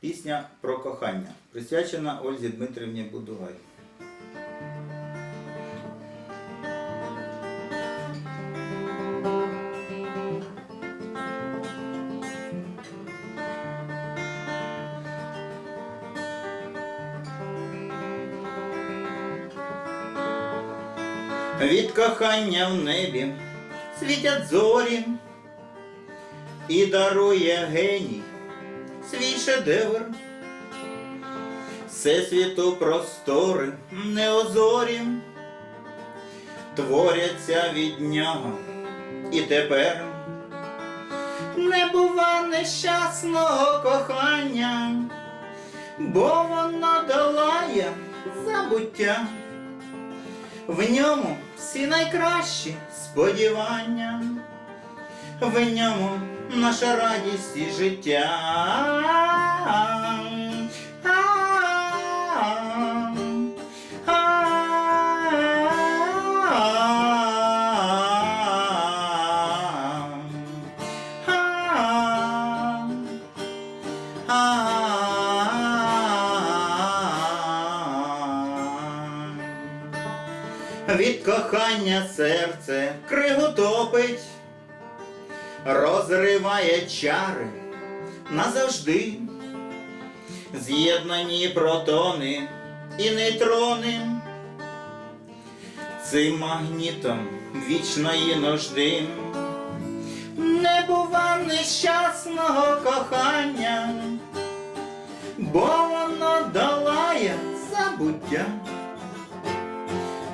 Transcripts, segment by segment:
Пісня про кохання, присвячена Ользі Дмитрівні Будугай. Від кохання в небі світять зорі і дарує геній свій шедевр. Всесвіту простори неозорі творяться від нього і тепер не бува нещасного кохання, бо воно долає забуття. В ньому всі найкращі сподівання, в ньому наша радість і життя. Від кохання серце кригу топить, розриває чари назавжди, з'єднані протони і нейтрони, цим магнітом вічної нужди. Не бува нещасного кохання, бо воно долає забуття.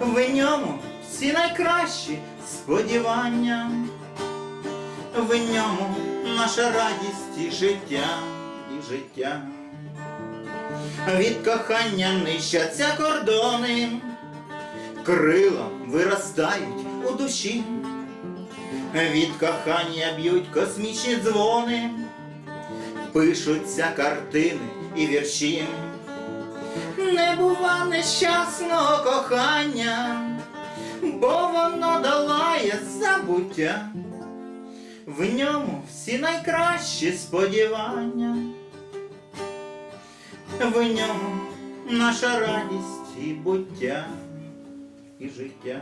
В ньому всі найкращі сподівання, в ньому наша радість і життя, і життя. Від кохання нищаться кордони, крила виростають у душі, від кохання б'ють космічні дзвони, пишуться картини і вірші. Не бува нещасного кохання, бо воно долає забуття. В ньому всі найкращі сподівання, в ньому наша радість і буття, і життя.